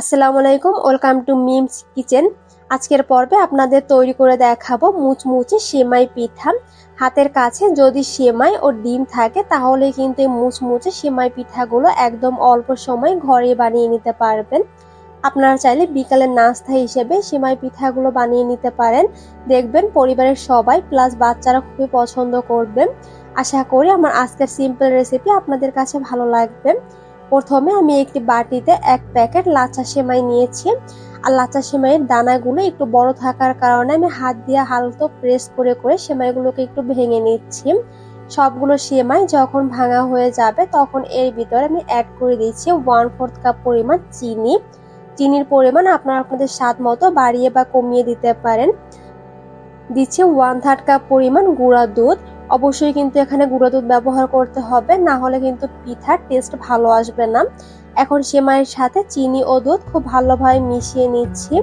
আসসালামু আলাইকুম, welcome to memes kitchen. আজকের পর্বে আপনাদের তৈরি করে দেখাবো মুচমুচে সেমাই পিঠা। হাতের কাছে যদি সেমাই ও ডিম থাকে তাহলে কিন্তু এই মুচমুচে সেমাই পিঠাগুলো একদম অল্প সময় ঘরে বানিয়ে নিতে পারবেন। আপনারা চাইলে বিকালের নাস্তা হিসেবে সেমাই পিঠাগুলো বানিয়ে নিতে পারেন। দেখবেন পরিবারের সবাই প্লাস বাচ্চারা খুবই পছন্দ করবেন। আশা করি আমার আজকের সিম্পল রেসিপি আপনাদের কাছে ভালো লাগবে। প্রথমে আমি একটি বাটিতে এক প্যাকেট লাচা সেমাই নিয়েছি। আর লাচা সেমাইয়ের দানাগুলো একটু বড় থাকার কারণে আমি হাত দিয়ে হালকা প্রেস করে করে সেমাইগুলোকে একটু ভেঙে নিচ্ছি। সবগুলো সেমাই যখন ভাঙা হয়ে যাবে তখন এর ভিতরে আমি অ্যাড করে দিচ্ছি ওয়ান ফোর্থ কাপ পরিমাণ চিনি। চিনির পরিমাণ আপনারা আপনাদের স্বাদ মতো বাড়িয়ে বা কমিয়ে দিতে পারেন। দিচ্ছে ওয়ান থার্ড কাপ পরিমাণ গুঁড়া দুধ। অবশ্যই কিন্তু এখানে গুঁড়ো দুধ ব্যবহার করতে হবে, না হলে কিন্তু পিঠার টেস্ট ভালো আসবে না। এখন সেমাইয়ের সাথে চিনি ও দুধ খুব ভালোভাবে মিশিয়ে নিচ্ছি।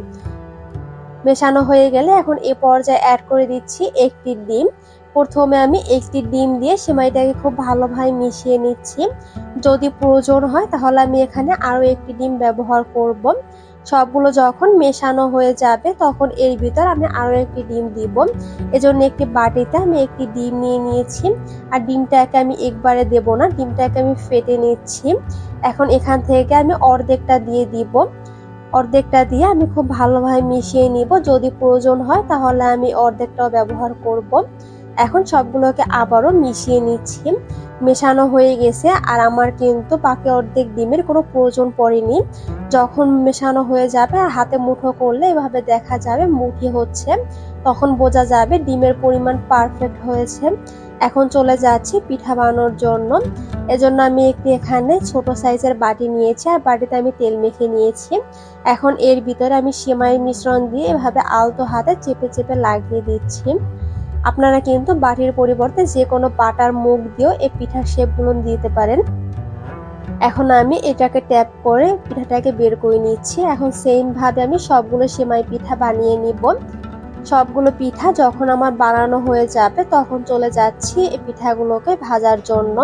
মেশানো হয়ে গেলে এখন এ পর্যায়ে অ্যাড করে দিচ্ছি একটি ডিম। প্রথমে আমি একটি ডিম দিয়ে সেমাইটাকে খুব ভালোভাবে মিশিয়ে নিচ্ছি। যদি প্রয়োজন হয় তাহলে আমি এখানে আরও একটি ডিম ব্যবহার করব। সবগুলো যখন মেশানো হয়ে যাবে, তখন এর ভিতর আমি আরও একটি ডিম দিব। এজন্য একটি বাটিতে আমি একটি ডিম নিয়ে নিয়েছি। আর ডিমটাকে আমি একবারে দেব না, ডিমটাকে আমি ফেটে নিচ্ছি। এখন এখান থেকে আমি অর্ধেকটা দিয়ে দিব। অর্ধেকটা দিয়ে আমি খুব ভালোভাবে মিশিয়ে নিব। যদি প্রয়োজন হয়, তাহলে আমি অর্ধেকটাও ব্যবহার করব। এখন সবগুলোকে আবারও মিশিয়ে নিচ্ছি। মেশানো হয়ে গেছে আর আমার কিন্তু বাকি অর্ধেক ডিমের কোনো প্রয়োজন পড়েনি। যখন মেশানো হয়ে যাবে আর হাতে মুঠো করলে এভাবে দেখা যাবে মুঠি হচ্ছে, তখন বোঝা যাবে ডিমের পরিমাণ পারফেক্ট হয়েছে। এখন চলে যাচ্ছি পিঠা বানানোর জন্য। এজন্য আমি একটি এখানে ছোট সাইজের বাটি নিয়েছি আর বাটিতে আমি তেল মেখে নিয়েছি। এখন এর ভিতরে আমি সেমাই মিশ্রণ দিয়ে এভাবে আলতো হাতে চেপে চেপে লাগিয়ে দিচ্ছি। আপনারা কিন্তু বাটির পরিবর্তে যে কোনো পাটার মুখ দিয়েও এই পিঠার শেপগুলো দিতে পারেন। এখন আমি এটাকে ট্যাপ করে পিঠাটাকে বের করে নিচ্ছি। এখন সেম ভাবে আমি সবগুলো সেমাই পিঠা বানিয়ে নিব। সবগুলো পিঠা যখন আমার বানানো হয়ে যাবে তখন চলে যাচ্ছি এই পিঠাগুলোকে ভাজার জন্য।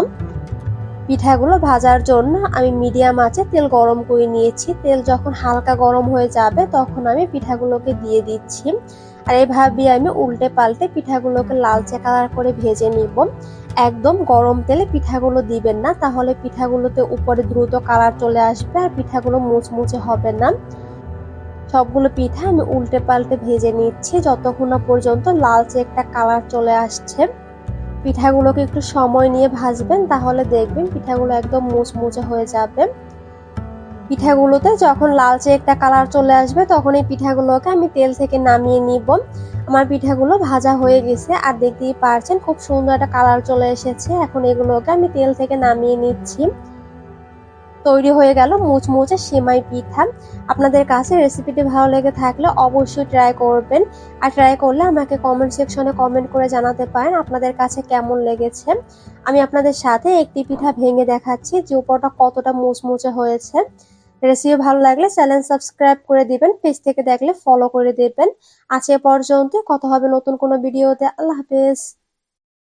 পিঠাগুলো ভাজার জন্য আমি মিডিয়াম আঁচে তেল গরম করে নিয়েছি। তেল যখন হালকা গরম হয়ে যাবে তখন আমি পিঠাগুলোকে দিয়ে দিচ্ছি। আর এইভাবে আমি উল্টে পাল্টে পিঠাগুলোকে লালচে কালার করে ভেজে নিব। একদম গরম তেলে পিঠাগুলো দিবেন না, তাহলে পিঠাগুলোতে উপরে দ্রুত কালার চলে আসবে আর পিঠাগুলো মুচমুচে হবে না। সবগুলো পিঠা আমি উল্টে পাল্টে ভেজে নিচ্ছি, যতক্ষণ পর্যন্ত লালচে একটা কালার চলে আসছে। পিঠাগুলোকে একটু সময় নিয়ে ভাজবেন, তাহলে দেখবেন পিঠাগুলো একদম মুচমুচে হয়ে যাবে। পিঠাগুলোতে যখন লালচে একটা কালার চলে আসবে, তখন এই পিঠাগুলোকে আমি তেল থেকে নামিয়ে নিব। আমার পিঠাগুলো ভাজা হয়ে গেছে, আর দেখতেই পারছেন খুব সুন্দর একটা কালার চলে এসেছে। এখন এগুলোকে আমি তেল থেকে নামিয়ে নিচ্ছি। তৈরি হয়ে গেল মুচমুচে সেমাই পিঠা। আপনাদের কাছে রেসিপিটি ভালো লেগে থাকলে অবশ্যই ট্রাই করবেন। আর ট্রাই করলে আমাকে কমেন্ট সেকশনে কমেন্ট করে জানাতে পারেন আপনাদের কাছে কেমন লেগেছে। আমি আপনাদের সাথে একটি পিঠা ভেঙে দেখাচ্ছি, যে উপরটা কতটা মুচমুচে হয়েছে। রেসিপি ভালো লাগলে চ্যানেল সাবস্ক্রাইব করে দিবেন পেজ থেকে দেখলে ফলো করে দেবেন। আজ এ পর্যন্ত কথা হবে নতুন কোনো ভিডিওতে আল্লাহ হাফেজ।